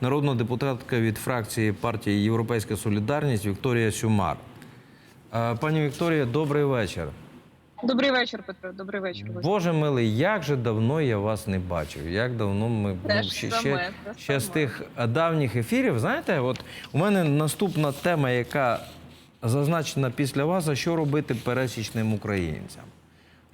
народна депутатка від фракції партії Європейська Солідарність Вікторія Сюмар. Е, Пані Вікторія, добрий вечір. Добрий вечір, Петро. Добрий вечір. Боже милий, як же давно я вас не бачив. Як давно ми ну, ще, саме, ще, ще з тих давніх ефірів. Знаєте, от у мене наступна тема, яка зазначена після вас, а що робити пересічним українцям.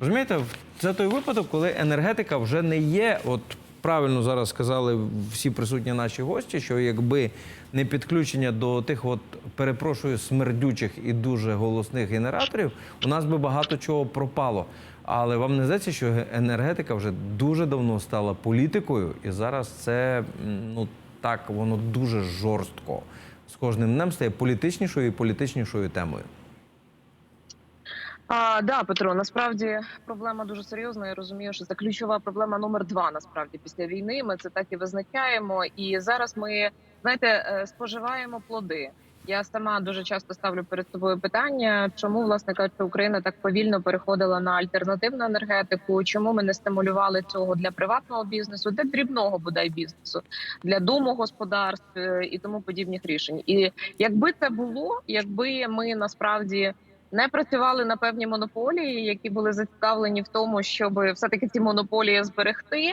Розумієте, це той випадок, коли енергетика вже не є. От правильно зараз сказали всі присутні наші гості, що якби не підключення до тих, от перепрошую, смердючих і дуже голосних генераторів, у нас би багато чого пропало. Але вам не здається, що ге- енергетика вже дуже давно стала політикою, і зараз це ну так воно дуже жорстко з кожним днем стає політичнішою і політичнішою темою. А, да, Петро, насправді проблема дуже серйозна. Я розумію, що це ключова проблема номер два. Насправді після війни ми це так і визначаємо. І зараз ми знаєте, е, споживаємо плоди. Я сама дуже часто ставлю перед собою питання, чому власне кажучи, Україна так повільно переходила на альтернативну енергетику. Чому ми не стимулювали цього для приватного бізнесу, для дрібного бодай бізнесу, для домогосподарств е, і тому подібних рішень. І якби це було, якби ми насправді не працювали на певні монополії, які були зацікавлені в тому, щоб все таки ці монополії зберегти.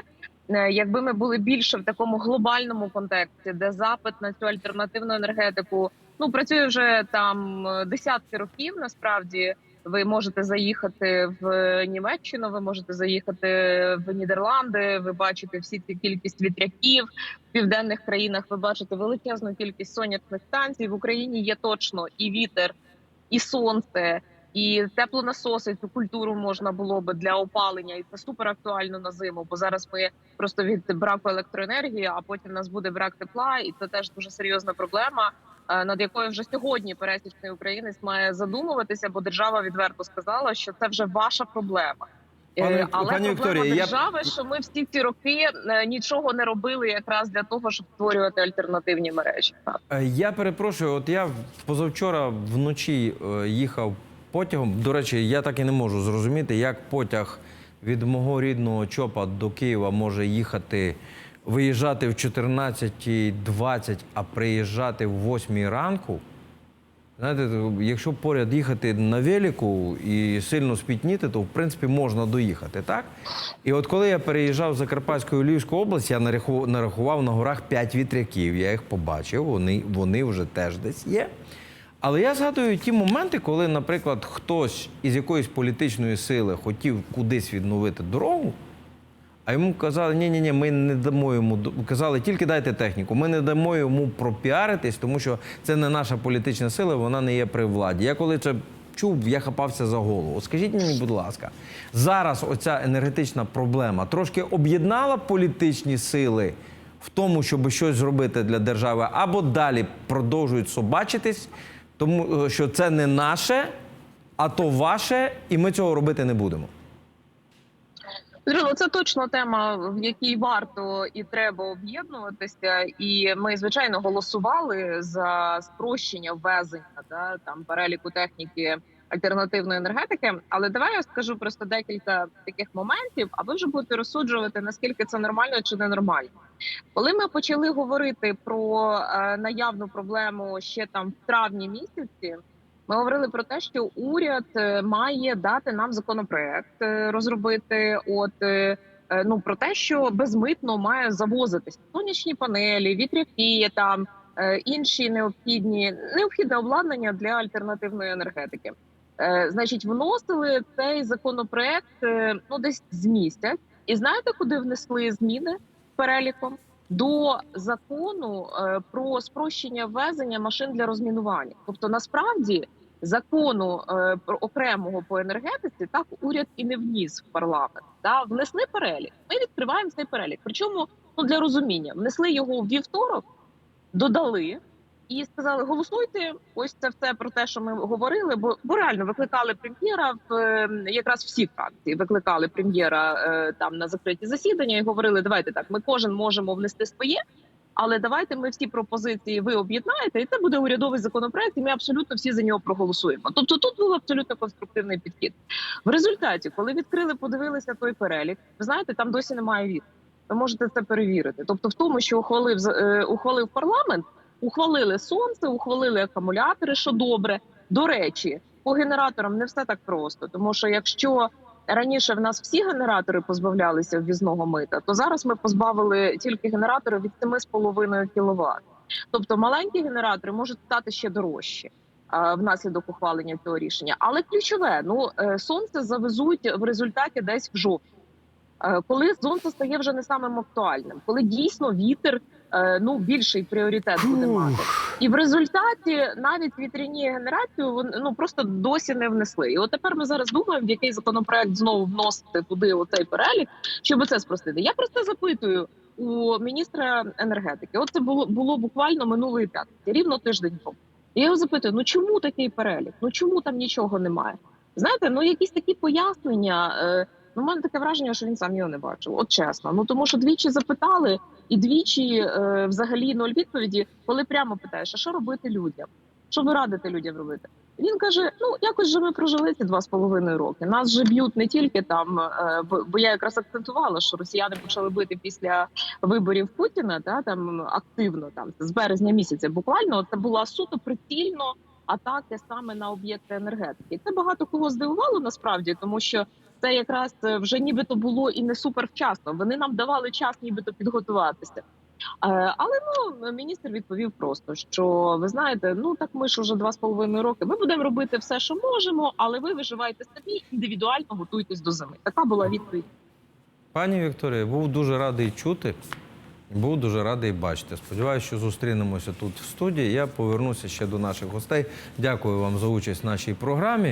Е, Якби ми були більше в такому глобальному контексті, де запит на цю альтернативну енергетику ну працює вже там е, десятки років. Насправді ви можете заїхати в Німеччину, ви можете заїхати в Нідерланди. Ви бачите всі ці кількість вітряків в південних країнах. Ви бачите величезну кількість сонячних станцій. В Україні є точно і вітер, і сонце, і теплонасоси. Цю культуру можна було би для опалення, і це супер актуально на зиму. Бо зараз ми просто від браку електроенергії, а потім у нас буде брак тепла, і це теж дуже серйозна проблема. е, Над якою вже сьогодні пересічний українець має задумуватися, бо держава відверто сказала, що це вже ваша проблема. Е, Пане- Але пані проблема Вікторія, я- що ми всі ці роки е, нічого не робили якраз для того, щоб створювати альтернативні мережі. Е, Я перепрошую, от я позавчора вночі їхав потягом. До речі, я так і не можу зрозуміти, як потяг від мого рідного ЧОПа до Києва може їхати, виїжджати в 14.20, а приїжджати в 8 ранку. Знаєте, якщо поряд їхати на велику і сильно спітніти, то в принципі можна доїхати, так? І от коли я переїжджав з Закарпатської Львівської області, я нарахував на горах 5 вітряків. Я їх побачив, вони, вони вже теж десь є. Але я згадую ті моменти, коли, наприклад, хтось із якоїсь політичної сили хотів кудись відновити дорогу, а йому казали, ні, ні, ні, ми не дамо йому казали, тільки дайте техніку. Ми не дамо йому пропіаритись, тому що це не наша політична сила, вона не є при владі. Я коли це чув, я хапався за голову. Скажіть мені, будь ласка, зараз оця енергетична проблема трошки об'єднала політичні сили в тому, щоб щось зробити для держави, або далі продовжують собачитись, тому е, що це не наше, а то ваше, і ми цього робити не будемо. Ну, це точно тема, в якій варто і треба об'єднуватися. І ми, звичайно, голосували за спрощення ввезення да, там переліку техніки альтернативної енергетики. Але давай я скажу просто декілька таких моментів, а ви вже будете розсуджувати наскільки це нормально чи ненормально. Коли ми почали говорити про е, наявну проблему ще там в травні місяці. Ми говорили про те, що уряд е, має дати нам законопроект е, розробити. От е, ну про те, що безмитно має завозитись сонячні панелі, вітряки, там інші необхідні необхідне обладнання для альтернативної енергетики. Значить, вносили цей законопроект ну десь з місяць, і знаєте, куди внесли зміни переліком? До закону про спрощення ввезення машин для розмінування, тобто насправді закону е, окремого по енергетиці так уряд і не вніс в парламент. Да? Внесли перелік. Ми відкриваємо цей перелік. Причому ну для розуміння внесли його в вівторок, додали і сказали: голосуйте. Ось це все про те, що ми говорили. Бо, бо реально викликали прем'єра в е, якраз всі фракції. Викликали прем'єра е, там на закриті засідання і говорили: давайте так, ми кожен можемо внести своє. Але давайте ми всі пропозиції ви об'єднаєте, і це буде урядовий законопроект, і ми абсолютно всі за нього проголосуємо. Тобто тут був абсолютно конструктивний підхід. В результаті, коли відкрили, подивилися той перелік, ви знаєте, там досі немає від. Ви можете це перевірити. Тобто, в тому, що ухвалив е, ухвалив парламент, ухвалили сонце, ухвалили акумулятори, що добре. До речі, по генераторам не все так просто, тому що якщо раніше в нас всі генератори позбавлялися ввізного мита, то зараз ми позбавили тільки генератори від 7,5 кВт. Тобто маленькі генератори можуть стати ще дорожчі а, внаслідок ухвалення цього рішення. Але ключове, ну е, сонце завезуть в результаті десь в жовтні. Е, Коли сонце стає вже не самим актуальним, коли дійсно вітер е, ну більший пріоритет буде мати, і в результаті навіть вітряні генерацію вон- ну просто досі не внесли. І от тепер ми зараз думаємо, в який законопроект знову вносити туди оцей перелік, щоб це спростити. Я просто запитую у міністра енергетики. От це було було буквально минулої п'ятниці, рівно тиждень тому. Я його запитую: ну чому такий перелік? Ну чому там нічого немає? Знаєте, ну якісь такі пояснення. Е, ну, у мене таке враження, що він сам його не бачив. От чесно. Ну тому що двічі запитали, і двічі е, взагалі нуль відповіді, коли прямо питаєш, а що робити людям? Що ви радите людям робити? Він каже: ну якось же ми прожили ці два з половиною роки. Нас же б'ють не тільки там, е, бо, я якраз акцентувала, що росіяни почали бити після виборів Путіна, та там активно там з березня місяця. Буквально це була суто прицільно атаки саме на об'єкти енергетики. Це багато кого здивувало насправді, тому що це якраз е, вже нібито було і не супер вчасно. Вони нам давали час, нібито підготуватися. Е, Але ну міністр відповів просто, що ви знаєте, ну так ми ж уже два з половиною роки. Ми будемо робити все, що можемо, але ви виживайте самі індивідуально готуйтесь до зими. Така була відповідь. Пані Вікторія, був дуже радий чути. Був дуже радий бачити. Сподіваюся, що зустрінемося тут в студії. Я повернуся ще до наших гостей. Дякую вам за участь в нашій програмі.